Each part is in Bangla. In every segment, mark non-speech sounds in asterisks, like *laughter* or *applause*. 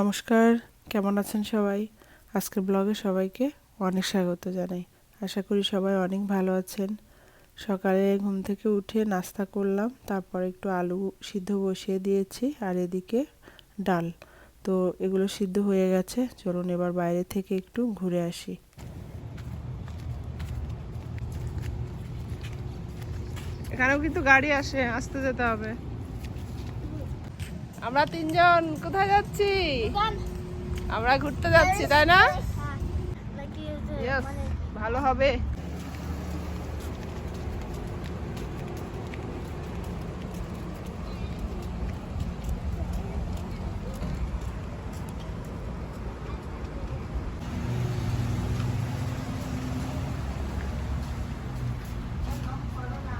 নমস্কার, কেমন আছেন সবাই? আজকের ব্লগে সবাইকে অনেক স্বাগত জানাই। আশা করি সবাই অনেক ভালো আছেন। সকালে ঘুম থেকে উঠে নাস্তা করলাম, তারপর একটু আলু সিদ্ধ বসিয়ে দিয়েছি আর এদিকে ডাল। তো এগুলো সিদ্ধ হয়ে গেছে, চলুন এবার বাইরে থেকে একটু ঘুরে আসি। এখানেও কিন্তু গাড়ি আসে, আসতে যেতে হবে। আমরা তিনজন কোথায় যাচ্ছি? আমরা ঘুরতে যাচ্ছি তাই না? ভালো হবে।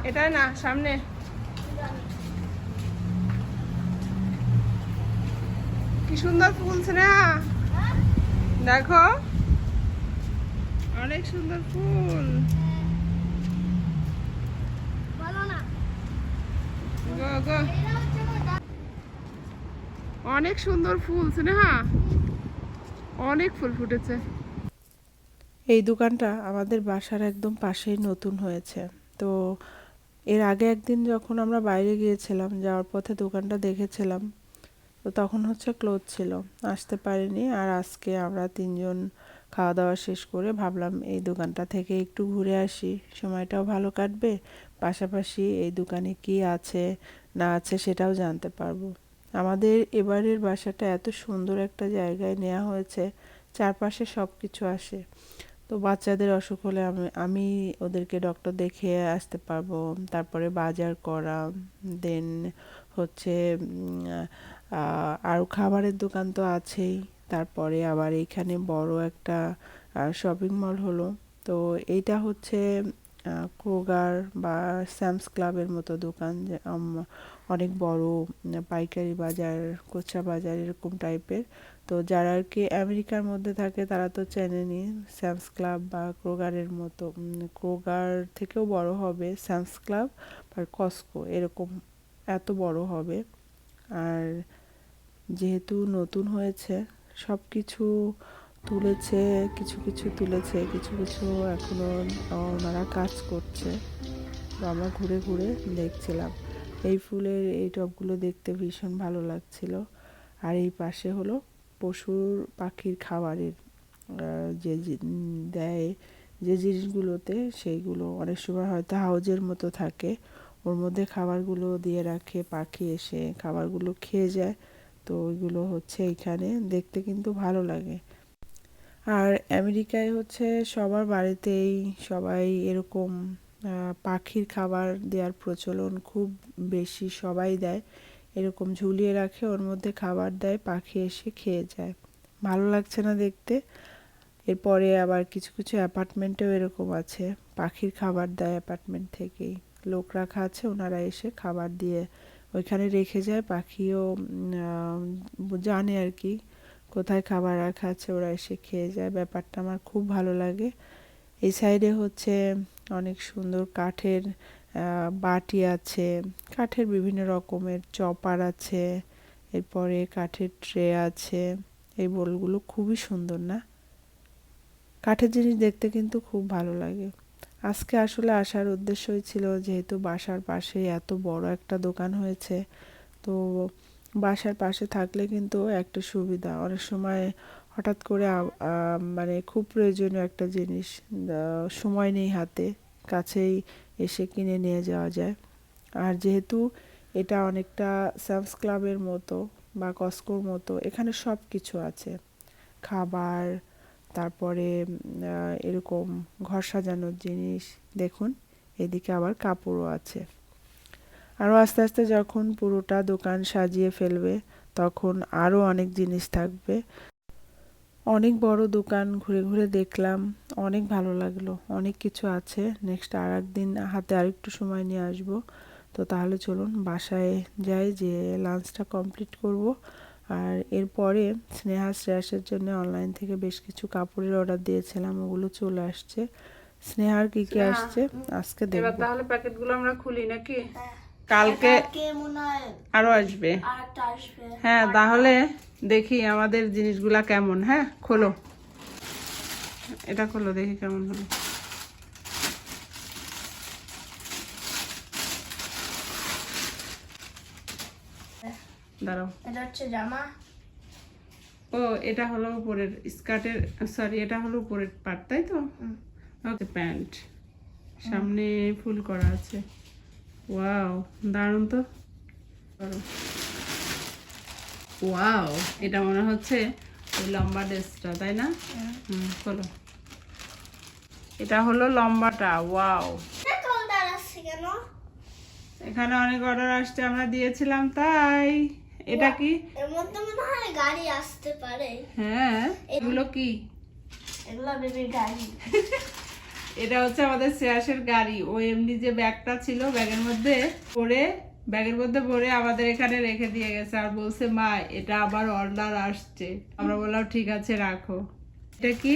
এটাই না সামনে। কি সুন্দর ফুল স্নেহা দেখো। অনেক সুন্দর ফুল। অনেক সুন্দর ফুল স্নেহা অনেক ফুল ফুটেছে। এই দোকানটা আমাদের বাসার একদম পাশেই নতুন হয়েছে। তো এর আগে একদিন যখন আমরা বাইরে গিয়েছিলাম, যাওয়ার পথে দোকানটা দেখেছিলাম তো তখন হচ্ছে ক্লোজ ছিল। আসতে পারিনি আর আজকে আমরা তিনজন খাওয়া দাওয়া শেষ করে ভাবলাম এই দোকানটা থেকে একটু ঘুরে আসি। সময়টাও ভালো কাটবে, পাশাপাশি এই দোকানে কি আছে, না আছে সেটাও জানতে পারব। আমাদের এবারের বাসাটা এত সুন্দর একটা জায়গায় নেওয়া হয়েছে, চারপাশে সব কিছু আসে। তো বাচ্চাদের অসুখ হলে আমি আমি ওদেরকে ডক্টর দেখিয়ে আসতে পারব। তারপরে বাজার করা দেন হচ্ছে আর খাবারের দোকান তো আছেই। তারপরে আবার এইখানে বড় একটা শপিং মল হলো। তো এইটা হচ্ছে ক্রোগার বা স্যামস ক্লাবের মতো দোকান অনেক বড় পাইকারি বাজার খুচরা বাজার এরকম টাইপের তো যারা আর কি আমেরিকার মধ্যে থাকে, তারা তো চেনেনি স্যামস ক্লাব বা ক্রোগারের মতো। ক্রোগার থেকেও বড় হবে স্যামস ক্লাব আর কস্কো এরকম এত বড় হবে। আর যেহেতু নতুন হয়েছে সব কিছু তুলেছে, কিছু কিছু তুলেছে, কিছু কিছু এখনও ওনারা কাজ করছে। তো আমরা ঘুরে ঘুরে দেখছিলাম। এই ফুলের, এই টবগুলো দেখতে ভীষণ ভালো লাগছিল। আর এই পাশে হলো পশুর, পাখির খাবারের যে দেয়, যে জিনিসগুলোতে সেইগুলো। অনেক সময় হয়তো হাউজের মতো থাকে। ওর মধ্যে খাবারগুলো দিয়ে রাখে, পাখি এসে খাবারগুলো খেয়ে যায়। তো ওইগুলো হচ্ছে এখানে দেখতে কিন্তু ভালো লাগে। আর আমেরিকায় হচ্ছে সবার বাড়িতেই সবাই এরকম পাখির খাবার দেওয়ার প্রচলন খুব বেশি সবাই দেয়। এরকম ঝুলিয়ে রাখে, ওর মধ্যে খাবার দেয়, পাখি এসে খেয়ে যায়। ভালো লাগছে না দেখতে। এরপরে আবার কিছু কিছু অ্যাপার্টমেন্টেও এরকম আছে। পাখির খাবার দেয় অ্যাপার্টমেন্ট থেকেই। লোক রাখা আছে ওনারা এসে খাবার দিয়ে ওইখানে রেখে যায়, পাখিও জানে আর কি কোথায় খাবার রাখা আছে, ওরা এসে খেয়ে যায়। ব্যাপারটা আমার খুব ভালো লাগে। এই সাইডে হচ্ছে অনেক সুন্দর কাঠের বাটি আছে, কাঠের বিভিন্ন রকমের চপার আছে, এরপরে কাঠের ট্রে আছে, এই বোলগুলো খুবই সুন্দর না? কাঠের জিনিস দেখতে কিন্তু খুব ভালো লাগে। আজকে আসলে আসার উদ্দেশ্যই ছিল যেহেতু বাসার পাশে এত বড় একটা দোকান হয়েছে, তো বাসার পাশে থাকলে কিন্তু একটা সুবিধা। অনেক সময় হঠাৎ করে মানে খুব প্রয়োজনীয় একটা জিনিস সময় নেই হাতে, কাছেই এসে কিনে নিয়ে যাওয়া যায়। আর যেহেতু এটা অনেকটা স্যামস ক্লাবের মতো বা কস্কোর মতো, এখানে সব কিছু আছে। খাবার তারপরে এরকম ঘর সাজানোর জিনিস দেখুন, এদিকে আবার কাপড়ও আছে। আরও আস্তে আস্তে যখন পুরোটা দোকান সাজিয়ে ফেলবে, তখন আরও অনেক জিনিস থাকবে। অনেক বড় দোকান ঘুরে ঘুরে দেখলাম, অনেক ভালো লাগল, অনেক কিছু আছে। নেক্সট আর একদিন হাতে আরেকটু সময় নিয়ে আসব। তো তাহলে চলুন, বাসায় যাই যে লাঞ্চটা কমপ্লিট করব। আর এরপরে স্নেহা শ্রেয়াসের জন্য অনলাইন থেকে বেশ কিছু কাপড়ের অর্ডার দিয়েছিলাম ওগুলো চলে আসছে। স্নেহার কি কি আসছে? আজকে দেখব। তাহলে প্যাকেটগুলো আমরা খুলি নাকি? হ্যাঁ। কালকে কালকে মনে হয় আরও আসবে। আর আসবে। হ্যাঁ তাহলে দেখি আমাদের জিনিসগুলা কেমন। হ্যাঁ খোলো। এটা খোলো দেখি কেমন হলো। দাঁড়াও। এটা হচ্ছে জামা। ও এটা হলো উপরের স্কার্টের সরি এটা হলো উপরের পার্ট তাই তো? ওকে প্যান্ট সামনে ফুল করা আছে। ওয়াও দারুণ তো। ওয়াও এটা মনে হচ্ছে ওই লম্বা ড্রেসটা তাই না? হুম। বলো এটা হলো লম্বাটা ওয়াও এখানে অনেক অর্ডার আসছে আমরা দিয়েছিলাম তাই। এটা কি? এর মধ্যে মনে হয় গাড়ি আসতে পারে। হ্যাঁ এগুলো কি? এগুলো বেবি গাড়ি। এটা হচ্ছে আমাদের শ্রেয়াসের গাড়ি। ও এমনি যে ব্যাগটা ছিল ব্যাগের মধ্যে পরে ব্যাগের মধ্যে ভরে আমাদের এখানে রেখে দিয়ে গেছে আর বলছে মা এটা আবার অর্ডার আসছে। আমরা বললাম ঠিক আছে রাখো। এটা কি?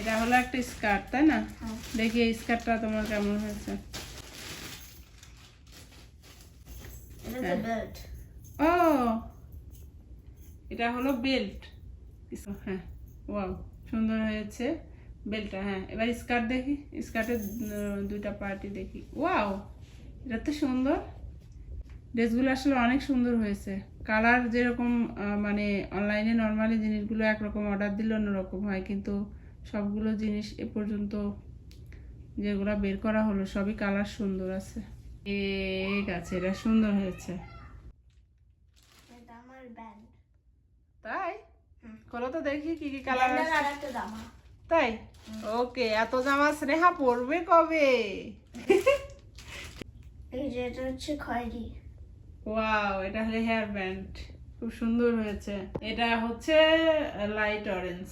এটা হলো একটা স্কার্ট তাই না? হ্যাঁ। দেখি এই স্কার্টটা তোমার কেমন হয়েছে এটা হচ্ছে বেল্ট ও এটা হলো বেল্ট হ্যাঁ ওয়াও সুন্দর হয়েছে বেল্টটা হ্যাঁ। এবার স্কার্ট দেখি স্কার্টের দুইটা পার্টি দেখি। ওয়াও এটা তো সুন্দর। ড্রেসগুলো আসলে অনেক সুন্দর হয়েছে। কালার যেরকম মানে অনলাইনে নর্মালি জিনিসগুলো একরকম অর্ডার দিলে অন্যরকম হয় কিন্তু সবগুলো জিনিস এ পর্যন্ত যেগুলো বের করা হলো সবই কালার সুন্দর আছে। ঠিক আছে এটা সুন্দর হয়েছে। তাই। খোলো তো দেখি কি কি কালার তাই? ওকে এত জামা স্নেহা পরবে কবে? *laughs* এটা হচ্ছে খয়েরি। ওয়াও এটা হলো হেয়ার ব্যান্ড খুব সুন্দর হয়েছে। এটা হচ্ছে light orange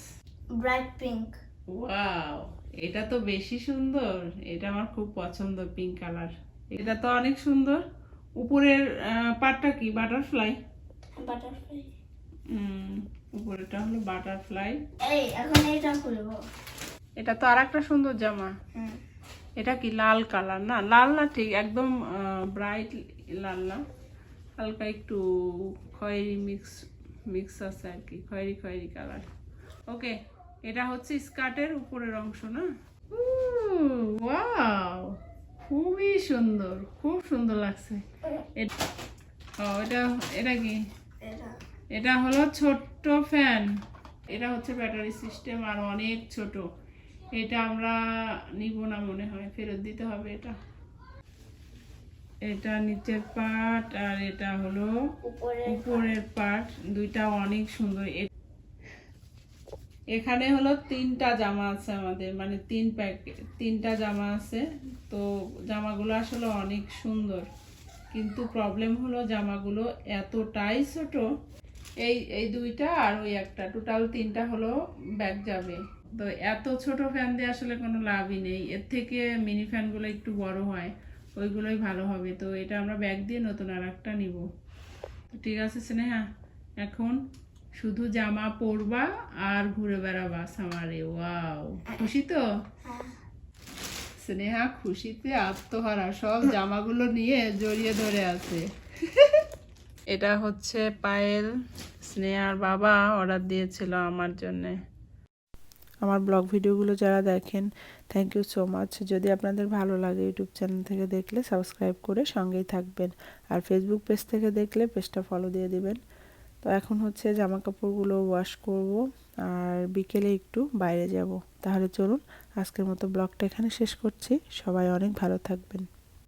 bright pink wow এটা তো বেশি সুন্দর। এটা আমার খুব পছন্দ পিঙ্ক কালার এটা তো অনেক সুন্দর। উপরের পার্টটা কি? বাটারফ্লাই? বাটারফ্লাই। উপরেরটা হলো বাটারফ্লাই। এই এখন এইটা খুলবো। এটা তো আর একটা সুন্দর জামা। হুম। এটা কি লাল কালার? না লাল না ঠিক একদম ব্রাইট লাল না। হালকা একটু খয়েরি মিক্স মিক্স আছে আর কি খয়েরি খয়েরি কালার। ওকে এটা হচ্ছে স্কার্টের উপরের অংশ না? ওয়াও খুবই সুন্দর খুব সুন্দর লাগছে। এটা এটা কি? এটা। হলো ছোট্ট ফ্যান। এটা হচ্ছে ব্যাটারি সিস্টেম আর অনেক ছোট। এটা আমরা নিব না মনে হয় ফেরত দিতে হবে এটা। এটা নিচের পার্ট আর এটা হলো উপরের পার্ট দুইটা অনেক সুন্দর। এখানে হলো তিনটা জামা আছে আমাদের মানে তিন প্যাকেট তিনটা জামা আছে। তো জামাগুলো আসলে অনেক সুন্দর। কিন্তু প্রবলেম হলো জামাগুলো এতটাই ছোট, এই এই দুইটা আর ওই একটা। টোটাল তিনটা হলো ব্যাগ যাবে। তো এত ছোট ফ্যান দিয়ে আসলে কোনো লাভই নেই। এর থেকে মিনি ফ্যানগুলো একটু বড় হয়, ওইগুলোই ভালো হবে। তো এটা আমরা ব্যাগ দিয়ে নতুন আর একটা নিব ঠিক আছে স্নেহা, এখন শুধু জামা পরবা আর ঘুরে বেড়াবা সামারে, ওয়াও। খুশি তো? স্নেহা খুশিতে আত্মহারা, সব জামাগুলো নিয়ে জড়িয়ে ধরে আছে। এটা হচ্ছে পায়েল, স্নেহার বাবা অর্ডার দিয়েছিল আমার জন্যে। আমার ব্লগ ভিডিওগুলো যারা দেখেন থ্যাংক ইউ সো মাচ যদি আপনাদের ভালো লাগে ইউটিউব চ্যানেল থেকে দেখলে সাবস্ক্রাইব করে সঙ্গেই থাকবেন। আর ফেসবুক পেজ থেকে দেখলে পেজটা ফলো দিয়ে দিবেন। তো এখন হচ্ছে জামা কাপড়গুলো ওয়াশ করব আর বিকেলে একটু বাইরে যাব। তাহলে চলুন, আজকের মতো ব্লগটা এখানে শেষ করছি। সবাই অনেক ভালো থাকবেন।